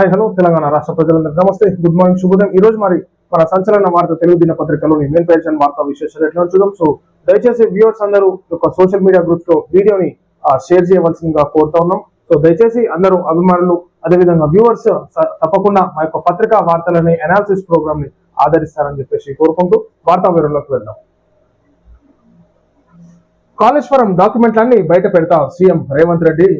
Hi hello Telangana రాష్ట్ర ప్రజలందరూ నమస్తే. గుడ్ మార్నింగ్ శుభోదయం. ఈ రోజు మరి మన సంచలన వార్త తెలుగు దినపత్రికలోని మెయిన్ పేజ్ అండ్ వార్తా విశేషాలు ఎట్లా చూద్దాం. సో దయచేసి వ్యూవర్స్ అందరూ యొక్క సోషల్ మీడియా గ్రూప్స్లో వీడియోని షేర్ చేయవలసిందిగా కోరుతా ఉన్నాం. సో దయచేసి అందరూ అభిమానులు అదేవిధంగా వ్యూవర్స్ తప్పకుండా మా యొక్క పత్రికా వార్తలని అనాలిసిస్ ప్రోగ్రామ్ని ఆదరిస్తారని చెప్పేసి కోరుకుంటూ వార్తా వివరంలోకి వెళ్దాం. కాళేశ్వరం డాక్యుమెంట్లన్నీ బయట పెడతా సీఎం రేవంత్ రెడ్డి.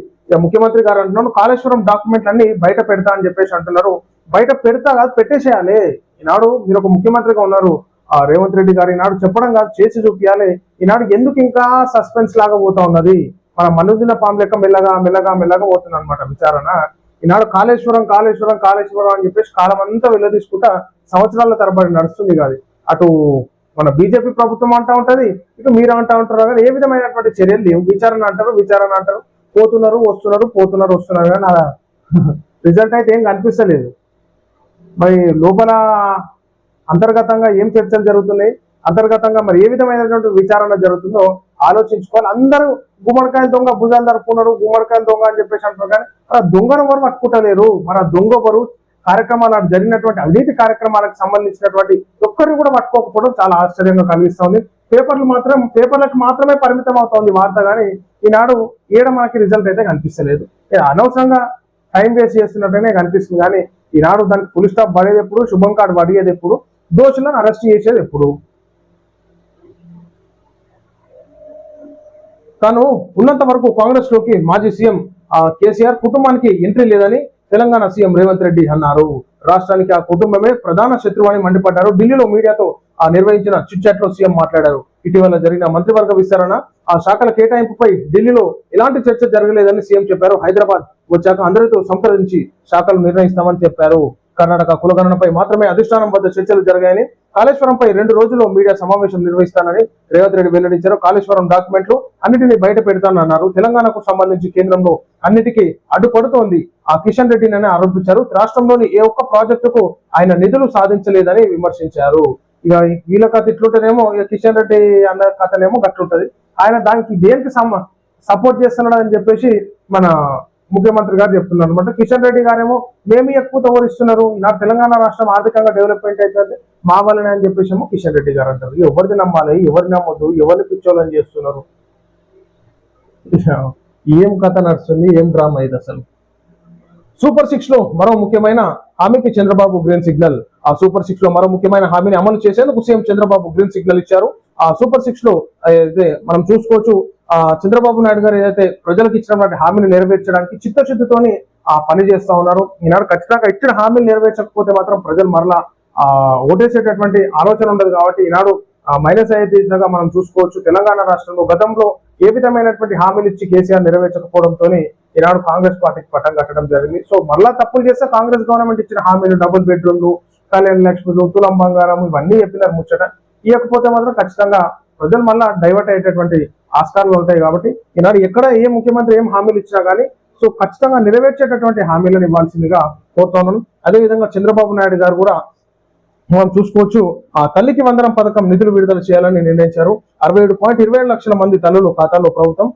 ముఖ్యమంత్రి గారు అంటున్నాను కాళేశ్వరం డాక్యుమెంట్లన్నీ బయట పెడతా అని చెప్పేసి అంటున్నారు. బయట పెడతా కాదు పెట్టేసేయాలి. ఈనాడు మీరు ఒక ముఖ్యమంత్రిగా ఉన్నారు. ఆ రేవంత్ రెడ్డి గారు ఈనాడు చెప్పడం కాదు చేసి చూపించాలి ఈనాడు ఎందుకు ఇంకా సస్పెన్స్ లాగా పోతా ఉన్నది? మన మనుదిన పాము లెక్క మెల్లగా మెల్లగా మెల్లగా పోతుంది అనమాట విచారణ. ఈనాడు కాళేశ్వరం కాళేశ్వరం కాళేశ్వరం అని చెప్పేసి కాలం అంతా వెళ్ళదీసుకుంటా సంవత్సరాల తరబడి నడుస్తుంది కాదు. అటు మన బీజేపీ ప్రభుత్వం అంటా ఉంటది ఇటు మీరు అంటా ఉంటారు కానీ ఏ విధమైనటువంటి చర్యలు లేవు. విచారణ అంటారు విచారణ అంటారు. పోతున్నారు వస్తున్నారు పోతున్నారు వస్తున్నారు కానీ రిజల్ట్ అయితే ఏం కనిపిస్తలేదు. మరి లోపల అంతర్గతంగా ఏం చర్చలు జరుగుతున్నాయి అంతర్గతంగా మరి ఏ విధమైనటువంటి విచారణ జరుగుతుందో ఆలోచించుకోవాలి. అందరూ గుమ్మడికాయల దొంగ భుజాలు జరుపుకున్నారు గుమ్మడికాయల దొంగ అని చెప్పేసి అంటారు కానీ మరి ఆ దొంగను ఎవరు పట్టుకుంటలేరు? మరి దొంగ ఎవరు? కార్యక్రమాలు జరిగినటువంటి అవినీతి కార్యక్రమాలకు సంబంధించినటువంటి ఒక్కరిని కూడా పట్టుకోకపోవడం చాలా ఆశ్చర్యంగా కలిగిస్తుంది పేపర్లు మాత్రం పేపర్లకు మాత్రమే పరిమితం అవుతోంది వార్త కానీ ఈనాడు ఏడ మనకి రిజల్ట్ అయితే కనిపిస్తలేదు. అనవసరంగా టైం వేస్ట్ చేస్తున్నట్టుగానే కనిపిస్తుంది కానీ ఈనాడు దానికి ఫుల్ స్టాప్ పడేది ఎప్పుడు శుభం కార్డు పడేది ఎప్పుడు దోషులను అరెస్ట్ చేసేది ఎప్పుడు. తాను ఉన్నంత వరకు కాంగ్రెస్లోకి మాజీ సీఎం ఆ, కేసీఆర్ కుటుంబానికి ఎంట్రీ లేదని తెలంగాణ సీఎం రేవంత్ రెడ్డి అన్నారు. రాష్ట్రానికి ఆ కుటుంబమే ప్రధాన శత్రువు అని మండిపడ్డారు. ఢిల్లీలో మీడియాతో ఆ నిర్వహించిన చిట్చాట్లో సీఎం మాట్లాడారు. ఇటీవల జరిగిన మంత్రివర్గ విస్తరణ ఆ శాఖల కేటాయింపుపై ఢిల్లీలో ఎలాంటి చర్చ జరగలేదని సీఎం చెప్పారు. హైదరాబాద్ వచ్చాక అందరితో సంప్రదించి శాఖలు నిర్ణయిస్తామని చెప్పారు. కర్ణాటక కులగణనపై మాత్రమే అధిష్టానం వద్ద చర్చలు జరిగాయని కాళేశ్వరంపై రెండు రోజుల్లో మీడియా సమావేశం నిర్వహిస్తానని రేవంత్ రెడ్డి వెల్లడించారు. కాళేశ్వరం డాక్యుమెంట్లు అన్నిటినీ బయట పెడతానన్నారు. తెలంగాణకు సంబంధించి కేంద్రంలో అన్నిటికీ అడ్డుపడుతోంది. ఆ కిషన్ రెడ్డిని ఆరోపించారు. రాష్ట్రంలోని ఏ ఒక్క ప్రాజెక్టుకు ఆయన నిధులు సాధించలేదని విమర్శించారు. ఇక వీళ్ళ కథ ఇట్లుంటేనేమో ఇక కిషన్ రెడ్డి అన్న కథనేమో గట్లుంటది. ఆయన దానికి దేనికి సపోర్ట్ చేస్తున్నాడు అని చెప్పేసి మన ముఖ్యమంత్రి గారు చెప్తున్నారు అనమాట కిషన్ రెడ్డి గారేమో మేము ఎక్కువ తోరిస్తున్నారు నా తెలంగాణ రాష్ట్రం ఆర్థికంగా డెవలప్మెంట్ అయితే మా వల్లనే అని చెప్పేసి ఏమో కిషన్ రెడ్డి గారు అంటారు. ఎవరిని నమ్మాలి? ఎవరిని నమ్మొద్దు? ఎవరిని పిచ్చోళ్ళని చేస్తున్నారు? ఏం కథ నడుస్తుంది? ఏం డ్రామా ఇది అసలు? సూపర్ సిక్స్లో మరో ముఖ్యమైన హామీకి చంద్రబాబు గ్రీన్ సిగ్నల్. ఆ సూపర్ సిక్స్లో మరో ముఖ్యమైన హామీని అమలు చేసేందుకు సీఎం చంద్రబాబు గ్రీన్ సిగ్నల్ ఇచ్చారు. ఆ సూపర్ సిక్స్లో అయితే మనం చూసుకోవచ్చు చంద్రబాబు నాయుడు గారు ఏదైతే ప్రజలకు ఇచ్చినటువంటి హామీని నెరవేర్చడానికి చిత్తశుద్ధితోని ఆ పని చేస్తా ఉన్నారు. ఈనాడు ఖచ్చితంగా ఇచ్చిన హామీలు నెరవేర్చకపోతే మాత్రం ప్రజలు మరలా ఆ ఓటేసేటటువంటి ఆలోచన ఉండదు కాబట్టి ఈనాడు మైనస్ అయితే ఇచ్చినగా మనం చూసుకోవచ్చు. తెలంగాణ రాష్ట్రంలో గతంలో ఏ విధమైనటువంటి హామీలు ఇచ్చి కేసీఆర్ నెరవేర్చకపోవడంతో ఈనాడు కాంగ్రెస్ పార్టీకి పట్టం కట్టడం జరిగింది. సో మరలా తప్పులు చేస్తే కాంగ్రెస్ గవర్నమెంట్ ఇచ్చిన హామీలు డబుల్ బెడ్రూమ్లు కళ్యాణ లక్ష్మిలు తులం బంగారం ఇవన్నీ చెప్పినారు ముచ్చట. ఇవ్వకపోతే మాత్రం ఖచ్చితంగా ప్రజలు మళ్ళా డైవర్ట్ అయ్యేటటువంటి ఆస్కారాలు ఉంటాయి కాబట్టి ఈనాడు ఎక్కడ ఏ ముఖ్యమంత్రి ఏం హామీలు ఇచ్చినా కానీ సో ఖచ్చితంగా నెరవేర్చేటటువంటి హామీలను ఇవ్వాల్సిందిగా కోరుతున్నాను అదేవిధంగా చంద్రబాబు నాయుడు గారు కూడా మనం చూసుకోవచ్చు ఆ తల్లికి వందనం పథకం నిధులు విడుదల చేయాలని నిర్ణయించారు. అరవై ఏడు పాయింట్ ఇరవై ఏడు లక్షల మంది తల్లులు ఖాతాలో ప్రభుత్వం.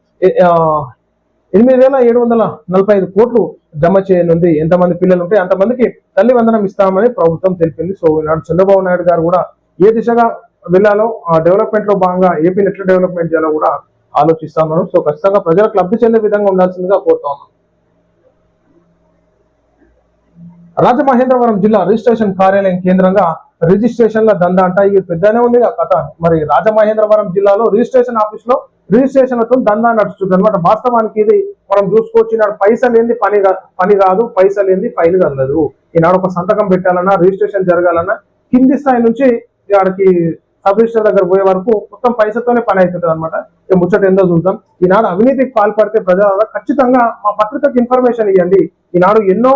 ఎనిమిది వేల ఏడు వందల నలభై ఐదు కోట్లు జమ చేయనుంది. ఎంతమంది పిల్లలు ఉంటే అంతమందికి తల్లి వందనం ఇస్తామని ప్రభుత్వం తెలిపింది. సో ఈనాడు చంద్రబాబు నాయుడు గారు కూడా ఏ దిశగా వెళ్ళాలో డెవలప్మెంట్లో భాగంగా ఏపీని ఎట్లా డెవలప్మెంట్ చేయాలో కూడా ఆలోచిస్తా సో ఖచ్చితంగా ప్రజలకు లబ్ధి చెందే విధంగా ఉండాల్సిందిగా కోరుతా ఉన్నాను. రాజమహేంద్రవరం జిల్లా రిజిస్ట్రేషన్ కార్యాలయం కేంద్రంగా రిజిస్ట్రేషన్ల దందా అంట ఇది పెద్దనే ఉంది కథ. మరి రాజమహేంద్రవరం జిల్లాలో రిజిస్ట్రేషన్ ఆఫీస్లో రిజిస్ట్రేషన్లతో దందా నడుస్తుంది అనమాట వాస్తవానికి ఇది మనం చూసుకోవచ్చు ఈనాడు పైసలు ఏంది పని పని కాదు పైసలు ఏంది ఫైల్ కదలదు ఈనాడు ఒక సంతకం పెట్టాలన్నా రిజిస్ట్రేషన్ జరగాలన్నా కింది స్థాయి నుంచి వాడికి సబ్ దగ్గర పోయే వరకు మొత్తం పైసతోనే పని అవుతుంది అనమాట ఈ ముచ్చట ఏందో చూద్దాం. ఈనాడు అవినీతికి పాల్పడితే ప్రజల ఖచ్చితంగా మా పత్రికకు ఇన్ఫర్మేషన్ ఇవ్వండి ఈనాడు ఎన్నో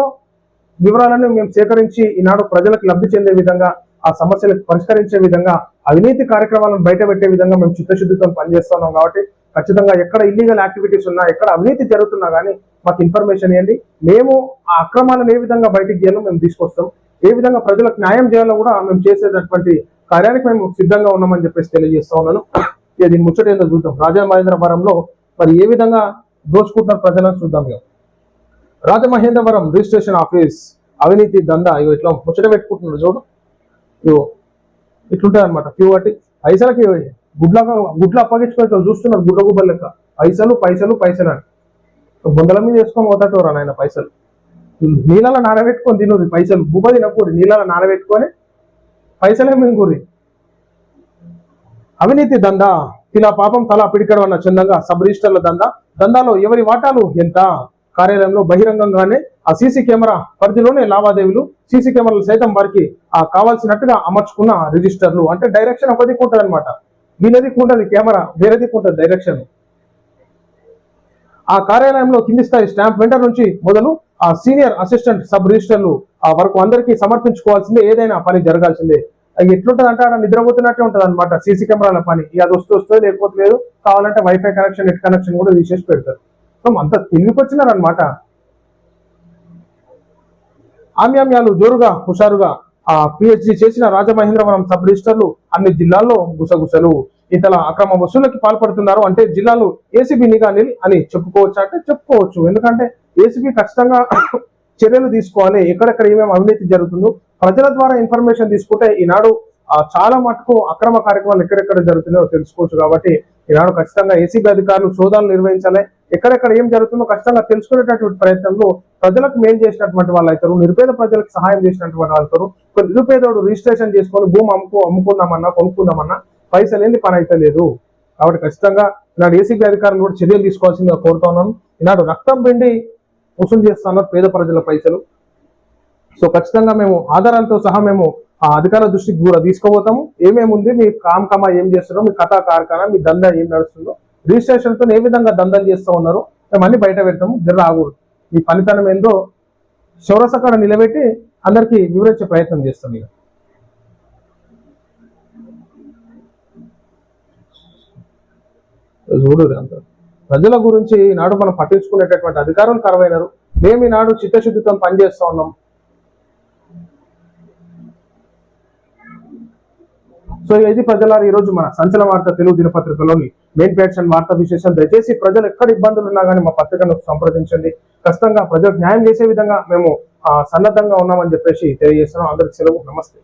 వివరాలను మేము సేకరించి ఈనాడు ప్రజలకు లబ్ధి చెందే విధంగా ఆ సమస్యలకు పరిష్కరించే విధంగా అవినీతి కార్యక్రమాలను బయట పెట్టే విధంగా మేము చిత్తశుద్ధితో పనిచేస్తున్నాం కాబట్టి ఖచ్చితంగా ఎక్కడ ఇల్లీగల్ యాక్టివిటీస్ ఉన్నా ఎక్కడ అవినీతి జరుగుతున్నా కానీ మాకు ఇన్ఫర్మేషన్ ఇవ్వండి మేము ఆ అక్రమాలను ఏ విధంగా బయటికి చేయాలో మేము తీసుకొస్తాం. ఏ విధంగా ప్రజలకు న్యాయం చేయాలో కూడా మేము చేసేటటువంటి కార్యానికి మేము సిద్ధంగా ఉన్నామని చెప్పేసి తెలియజేస్తా ఉన్నాను. ఇది ముచ్చట ఏందో చూద్దాం. రాజమహేంద్రవరంలో మరి ఏ విధంగా దోచుకుంటున్నారు ప్రజలను చూద్దాం మేము రాజమహేంద్రవరం రిజిస్ట్రేషన్ ఆఫీస్ అవినీతి దందా ఇవి ఇట్లా ముచ్చట పెట్టుకుంటున్నాడు చూడు. ఇవో ఇట్లుంటది అనమాట క్యూ పైసలకి గుడ్ల గుడ్లు అప్పగించుకొని ఇట్లా చూస్తున్నారు గుడ్ల గుబ్బల లెక్క. పైసలు పైసలు పైసలు అని. బొందల మీద వేసుకొని పోతాటోరా నాయన పైసలు. నీళ్ళలో నానబెట్టుకొని తినదు పైసలు. గుబ్బ తినకూడదు నీళ్ళలో నానబెట్టుకొని పైసలే మింగూరి అవినీతి దందా ఇలా పాపం తలా పిడికడం అన్న చందంగా సబ్ రిజిస్టర్ల దందా దందాలో ఎవరి వాటాలు ఎంత? కార్యాలయంలో బహిరంగంగానే ఆ సీసీ కెమెరా పరిధిలోనే లావాదేవీలు సీసీ కెమెరాలు సైతం వారికి ఆ కావాల్సినట్టుగా అమర్చుకున్న రిజిస్టర్లు. అంటే డైరెక్షన్ ఒక దిక్కు ఉంటుంది అనమాట వీళ్ళ ఉంటుంది కెమెరా వేరే దిక్కు ఉంటుంది డైరెక్షన్. ఆ కార్యాలయంలో కింది స్థాయి స్టాంప్ వెంటర్ నుంచి మొదలు ఆ సీనియర్ అసిస్టెంట్ సబ్ రిజిస్టర్లు ఆ వరకు అందరికీ సమర్పించుకోవాల్సిందే ఏదైనా పని జరగాల్సిందే. అది ఎట్లుంటది అంటే ఆడ నిద్రపోతున్నట్టే ఉంటుంది అనమాట సీసీ కెమెరాల పని. అది వస్తూ వస్తుంది లేకపోతే లేదు. కావాలంటే వైఫై కనెక్షన్ నెట్ కనెక్షన్ కూడా తీసేసి పెడతారు. సో అంత తెలివికొచ్చినారు అనమాట ఆమ్యామ్యాలు జోరుగా హుషారుగా ఆ పిహెచ్డి చేసిన రాజమహేంద్రవరం సబ్ రిజిస్టర్లు అన్ని జిల్లాల్లో గుసగుసలు. ఇతర అక్రమ వసూలకి పాల్పడుతున్నారు అంటే జిల్లాలు ఏసీబీ నిఘా అని చెప్పుకోవచ్చు అంటే చెప్పుకోవచ్చు. ఎందుకంటే ఏసీబీ ఖచ్చితంగా చర్యలు తీసుకోవాలి. ఎక్కడెక్కడ ఏమేమి అవినీతి జరుగుతుందో ప్రజల ద్వారా ఇన్ఫర్మేషన్ తీసుకుంటే ఈనాడు చాలా మటుకు అక్రమ కార్యక్రమాలు ఎక్కడెక్కడ జరుగుతున్నాయో తెలుసుకోవచ్చు కాబట్టి ఈనాడు ఖచ్చితంగా ఏసీబీ అధికారులు శోధనలు నిర్వహించాలి. ఎక్కడెక్కడ ఏం జరుగుతుందో ఖచ్చితంగా తెలుసుకునేటటువంటి ప్రయత్నంలో ప్రజలకు మేలు చేసినటువంటి వాళ్ళు అవుతారు. నిరుపేద ప్రజలకు సహాయం చేసినటువంటి వాళ్ళు అవుతారు. నిరుపేదోడు రిజిస్ట్రేషన్ చేసుకొని భూమి అమ్ముకో అమ్ముకుందామన్నా కొనుక్కుందామన్నా పైసలు ఏంది పని అయితే లేదు కాబట్టి ఖచ్చితంగా ఈనాడు ఏసీబీ అధికారులు కూడా చర్యలు తీసుకోవాల్సిందిగా కోరుతా ఉన్నాను. ఈనాడు రక్తం పిండి వసూలు చేస్తున్నారు పేద ప్రజల పైసలు. సో ఖచ్చితంగా మేము ఆధారాలతో సహా మేము ఆ అధికారుల దృష్టికి కూడా తీసుకోబోతాము ఏమేమి ఉంది మీ కామ్ కమా ఏం చేస్తున్నారో మీ కథా కార్ఖానా మీ దందా ఏం నడుస్తుందో రిజిస్ట్రేషన్తో ఏ విధంగా దందాలు చేస్తూ ఉన్నారో మేము అన్ని బయట పెడతాము. జర ఆగూరు మీ పనితనం ఏందో చౌరసకాడ నిలబెట్టి అందరికీ వివరించే ప్రయత్నం చేస్తాం ఇక. చూడదు అంతా ప్రజల గురించి ఈనాడు మనం పట్టించుకునేటటువంటి అధికారం కరవైనరు. మేము ఈనాడు చిత్తశుద్ధితో పనిచేస్తా ఉన్నాం. సో ఇది ప్రజలారు ఈ రోజు మన సంచల వార్త తెలుగు దినపత్రికలోని మెయిన్ ప్యాక్షన్ వార్తా విశేషం దయచేసి ప్రజలు ఎక్కడ ఇబ్బందులు ఉన్నా కానీ మా పత్రికను సంప్రదించండి. ఖచ్చితంగా ప్రజలకు న్యాయం చేసే విధంగా మేము ఆ, సన్నద్ధంగా ఉన్నామని చెప్పేసి తెలియజేస్తున్నాం. అందరికి సెలవు. నమస్తే.